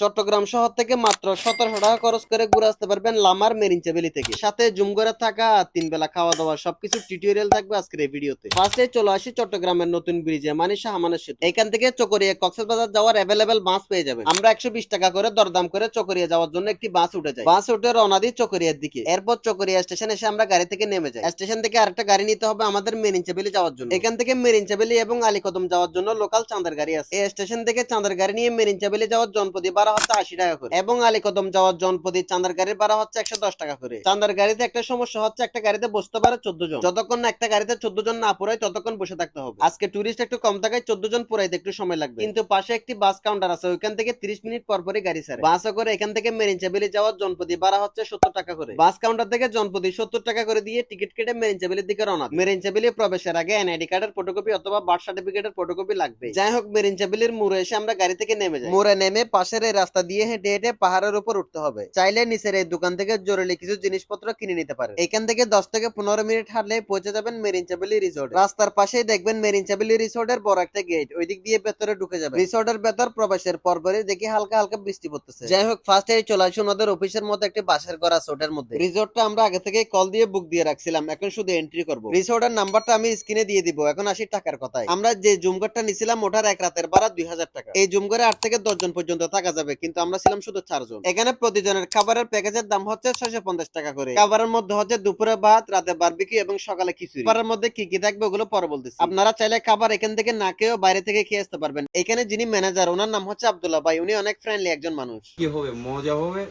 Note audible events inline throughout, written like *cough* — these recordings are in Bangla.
চট্টগ্রাম শহর থেকে মাত্র সতেরোশো টাকা খরচ করে ঘুরে আসতে পারবেন লামার মেরিনচাবেলি থেকে। সাথে জুম করে থাকা তিন বেলা খাওয়া দাওয়া সবকিছু টিউটোরিয়াল থাকবে আজকের এই ভিডিওতে ফার্স্টে চলে আসি চট্টগ্রামের নতুন ব্রিজে মানে শাহমানের সেতু। এখান থেকে চকরিয়া কক্সবাজার যাওয়ার অ্যাভেলেবেল বাস পেয়ে যাবেন। আমরা একশো বিশ টাকা করে দরদাম করে চকরিয়া যাওয়ার জন্য একটি বাস উঠে যায় বাস উঠে রওনা দিই চকরিয়ার দিকে। এরপর চকরিয়া স্টেশন এসে আমরা গাড়ি থেকে নেমে যাই। স্টেশন থেকে আরেকটা গাড়ি নিতে হবে আমাদের মেরিনচাবেলি যাওয়ার জন্য। এখান থেকে মেরিনচাবেলি এবং আলীকদম যাওয়ার জন্য লোকাল চাঁদের গাড়ি আছে। স্টেশন থেকে চাঁদের গাড়ি নিয়ে মেরিনচাবেলি যাওয়ার জনপদি ভাড়া হচ্ছে আশি টাকা করে। এবং আলীকদম যাওয়ার জনপদি চান্দার গাড়ির ভাড়া হচ্ছে একশো দশ টাকা করে। চান্দার গাড়িতে একটা সমস্যা হচ্ছে, একটা গাড়িতে বসতে পারে চোদ্দ জন। যতক্ষণ না একটা গাড়িতে চোদ্দ জন না পুরাই ততক্ষণ বসে থাকতে হবে। আজকে টুরিস্ট একটু কম থাকায় চোদ্দ জন পুরাইতে একটু সময় লাগবে। কিন্তু পাশে একটি বাস কাউন্টার আছে, ওইখান থেকে তিরিশ মিনিট পর পরই গাড়ি ছাড়ে। বাসে করে এখান থেকে মেরিনচাবেলি যাওয়ার জনপদি ভাড়া হচ্ছে সত্তর টাকা করে। বাস কাউন্টার থেকে জনপদি সত্তর টাকা করে দিয়ে টিকিট কেটে মেরিনচাবেলির দিকে রওনা দিই। মেরিনচাবেলি প্রবেশের আগে এনআইডি কার্ডের ফটোকপি অথবা বার্থ সার্টিফিকেটের ফটোকপি লাগবে। যাই হোক মেরিনচাবেলির মোড়ে এসে আমরা গাড়ি থেকে নেমে যাই। মোড়ে নেমে পাশের রাস্তা দিয়ে হেঁটে হেঁটে পাহাড়ের উপর উঠতে হবে। চাইলে নিচের এই দোকান থেকে জরুরি কিছু জিনিসপত্র কিনে নিতে পারে এখান থেকে দশ থেকে পনেরো মিনিট হাঁটলে পৌঁছে যাবেন মেরিনচাবেলি রিসোর্ট। রাস্তার পাশেই দেখবেন মেরিনচাবেলি রিসোর্টের বড় একটা গেট। ওই দিক দিয়ে ভেতরে ঢুকে যাবে রিসোর্টের ভেতর প্রবেশের পরপরই দেখি হালকা হালকা বৃষ্টি পড়তেছে। যাই হোক ফার্স্ট চলে আসুন ওদের অফিসের মধ্যে একটি বাসের আছে ওটার মধ্যে। রিসোর্টটা আমরা আগে থেকে কল দিয়ে বুক দিয়ে রাখছিলাম। এখন শুধু এন্ট্রি করব। রিসোর্টের নাম্বারটা আমি স্ক্রিনে দিয়ে দিব। এখন আসি টাকার কথায়। আমরা যে জুমঘরটা নিছিলাম, ওটার এক রাতের ভাড়া দুই হাজার টাকা। এই জুমঘরে আট থেকে দশ জন পর্যন্ত থাকা যাবে কিন্তু আমরা ছিলাম শুধু চারজন। এখানে প্রতিজনের খাবারের প্যাকেজের দাম হচ্ছে ছয়শো পঞ্চাশ টাকা করে। খাবারের মধ্যে হচ্ছে দুপুরে ভাত রাতে বারবিকি এবং সকালে খিচুড়ি। খাবারের মধ্যে কি কি থাকবে ওগুলো পরে বলতেছি। আপনারা চাইলে খাবার এখান থেকে না খেয়েও বাইরে থেকে খেয়ে আসতে পারবেন। এখানে যিনি ম্যানেজার ওনার নাম হচ্ছে আব্দুল্লাহ ভাই। উনি অনেক ফ্রেন্ডলি একজন মানুষ। কি হবে মজা হবে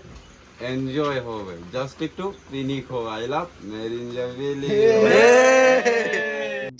এনজয় হবে। জাস্ট একটু পিকনিক হবে আই লাভ মেরিনজাবিলি *laughs*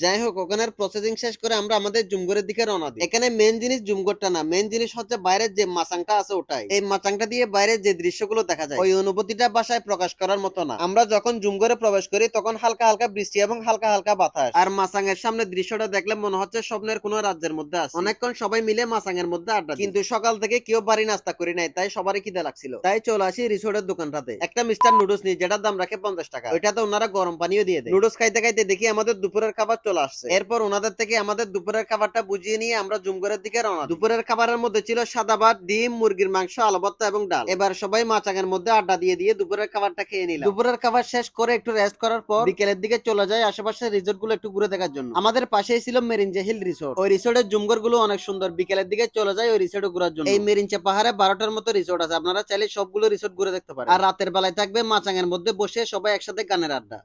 যাই হোক, ওখানের প্রসেসিং শেষ করে আমরা আমাদের জুমগরের দিকে রওনা দিই। এখানে মেন জিনিস জুমগরটা না মেন জিনিস হচ্ছে বাইরের যে মাচাংটা আছে ওটাই। এই মাচাংটা দিয়ে বাইরের যে দৃশ্যগুলো দেখা যায়, ওই অনুভূতিটা বাসায় প্রকাশ করার মতো না। আমরা যখন জুমগরে প্রবেশ করি, তখন হালকা হালকা বৃষ্টি এবং হালকা হালকা বাতাস। আর মাচাং এর সামনে দৃশ্যটা দেখলে মনে হচ্ছে স্বপ্নের কোন রাজ্যের মধ্যে আছে। অনেকক্ষণ সবাই মিলে মাচাং এর মধ্যে আড্ডা কিন্তু সকাল থেকে কেউ বাড়ি নাস্তা করি নাই, তাই সবারই খিদে লাগছিল। তাই চলে আসি রিসোর্টের দোকানটাতে। একটা মিস্টার নুডলস নিই যেটার দাম রাখে পঞ্চাশ টাকা। ওইটাতে ওনারা গরম পানিও দিয়ে দেয়। নুডলস খাইতে খাইতে দেখি আমাদের দুপুরের খাবার চলে আসছে। এরপর ওনাদের থেকে আমাদের দুপুরের খাবারটা বুঝিয়ে নিয়ে আমরা জুমগরের দিকে রওনা দুপুরের খাবারের মধ্যে ছিল সাদা ভাত ডিম মুরগির মাংস আলু ভর্তা এবং ডাল। এবার সবাই মাচাঙের মধ্যে আড্ডা দিয়ে দিয়ে দুপুরের খাবারটা খেয়ে নিলাম। দুপুরের খাবার শেষ করে একটু রেস্ট করার পর বিকেলের দিকে চলে যায় আশেপাশের রিসোর্টগুলো একটু ঘুরে দেখার জন্য। আমাদের পাশেই ছিল মেরিনজে হিল রিসোর্ট। ওই রিসোর্টের জুমগরগুলো অনেক সুন্দর। বিকেলের দিকে চলে যায় ওই রিসোর্টে ঘোরার জন্য। এই মেরিনচে পাহাড়ে বারোটার মতো রিসোর্ট আছে। আপনারা চাইলে সবগুলো রিসোর্ট ঘুরে দেখতে পারেন। আর রাতের বেলায় থাকবে মাচাঙের মধ্যে বসে সবাই একসাথে গানের আড্ডা।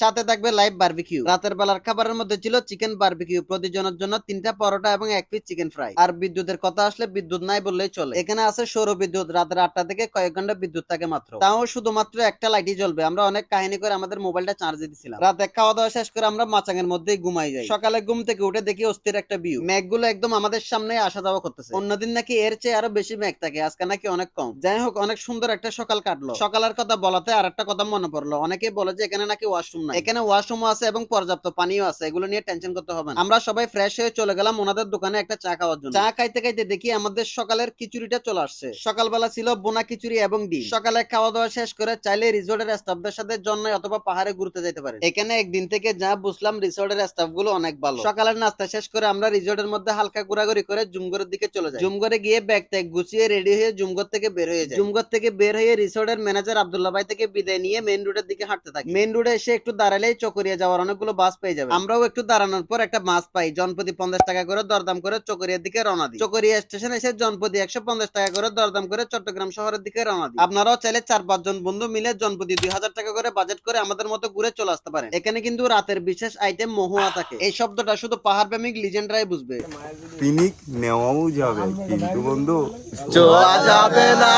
সাথে থাকবে লাইভ বারবিকিউ রাতের বেলার খাবারের মধ্যে ছিল চিকেন বারবিকিউ প্রতিজনের জন্য তিনটা পরোটা এবং এক পিস চিকেন ফ্রাই আর বিদ্যুতের কথা আসলে বিদ্যুৎ নাই বললেই চলে। এখানে আছে সৌর বিদ্যুৎ। রাতের আটটা থেকে কয়েক ঘণ্টা বিদ্যুৎ থাকে মাত্র। তাও শুধুমাত্র একটা লাইটই জ্বলবে। আমরা অনেক কাহিনী করে আমাদের মোবাইলটা চার্জ দিছিলাম। রাতে খাওয়া দাওয়া শেষ করে আমরা মাচাঙের মধ্যেই ঘুমাই যাই। সকালে ঘুম থেকে উঠে দেখি অস্থির একটা ভিউ মেঘগুলো একদম আমাদের সামনে আসা যাওয়া করতেছে। অন্যদিন নাকি এর চেয়ে আরও বেশি মেঘ থাকে। আজকে নাকি অনেক কম। যাই হোক, অনেক সুন্দর একটা সকাল কাটলো। সকালের কথা বলাতে আর একটা কথা মনে পড়ল। অনেকে বলে যে এখানে নাকি ওয়াশরুম নাই। এখানে ওয়াশরুম আছে এবং পর্যাপ্ত পানিও আছে এগুলো নিয়ে টেনশন করতে হবে না। আমরা সবাই ফ্রেশ হয়ে চলে গেলাম ওনাদের দোকানে একটা চা খাওয়ার জন্য। চা খাইতে খাইতে দেখি আমাদের সকালের খিচুড়িটা চলে আসছে। সকালবেলা ছিল বোনা খিচুড়ি এবং ডিম। সকালে খাওয়া দাওয়া শেষ করে চাইলে রিসোর্টের স্টাফদের সাথে জন্য অথবা পাহাড়ে ঘুরতে যেতে পারে। এখানে একদিন থেকে যা বুঝলাম রিসোর্টের স্টাফগুলো অনেক ভালো। সকালের নাস্তা শেষ করে আমরা রিসোর্টের মধ্যে হালকা ঘোরাঘুরি করে জুমগরের দিকে চলে যাই। জুমগরে গিয়ে ব্যাগ ট্যাগ গুছিয়ে রেডি হয়ে জুমগর থেকে বের হয়ে যায় জুমগর থেকে বের হয়ে রিসোর্টের ম্যানেজার আব্দুল্লাহ ভাই থেকে বিদায় নিয়ে মেন রোডের দিকে হাঁটতে থাকি। মেন রোডে এসে একটু দাঁড়ালেই চকরিয়া যাওয়ার অনেকগুলো বাস পেয়ে যাবে। আমরাও একটু দাঁড়ানোর পর একটা বাস পাই জনপ্রতি পঞ্চাশ টাকা করে দরদাম করে চকরিয়ার দিকে রওনা দিই। চকরিয়া স্টেশন এসে জনপ্রতি একশো পঞ্চাশ টাকা করে দরদাম করে চট্টগ্রাম শহরের দিকে রওনা দিই। আপনারাও চাইলে চার পাঁচ জন বন্ধু মিলে জনপতি দুই হাজার টাকা করে বাজেট করে আমাদের মতো ঘুরে চলে আসতে পারেন। এখানে কিন্তু রাতের বিশেষ আইটেম মহুয়া থাকে। এই শব্দটা শুধু পাহাড় প্রেমিক লিজেন্ডরাই বুঝবে। পিকনিক নেওয়াও যাবে কিন্তু বন্ধু যাবে না।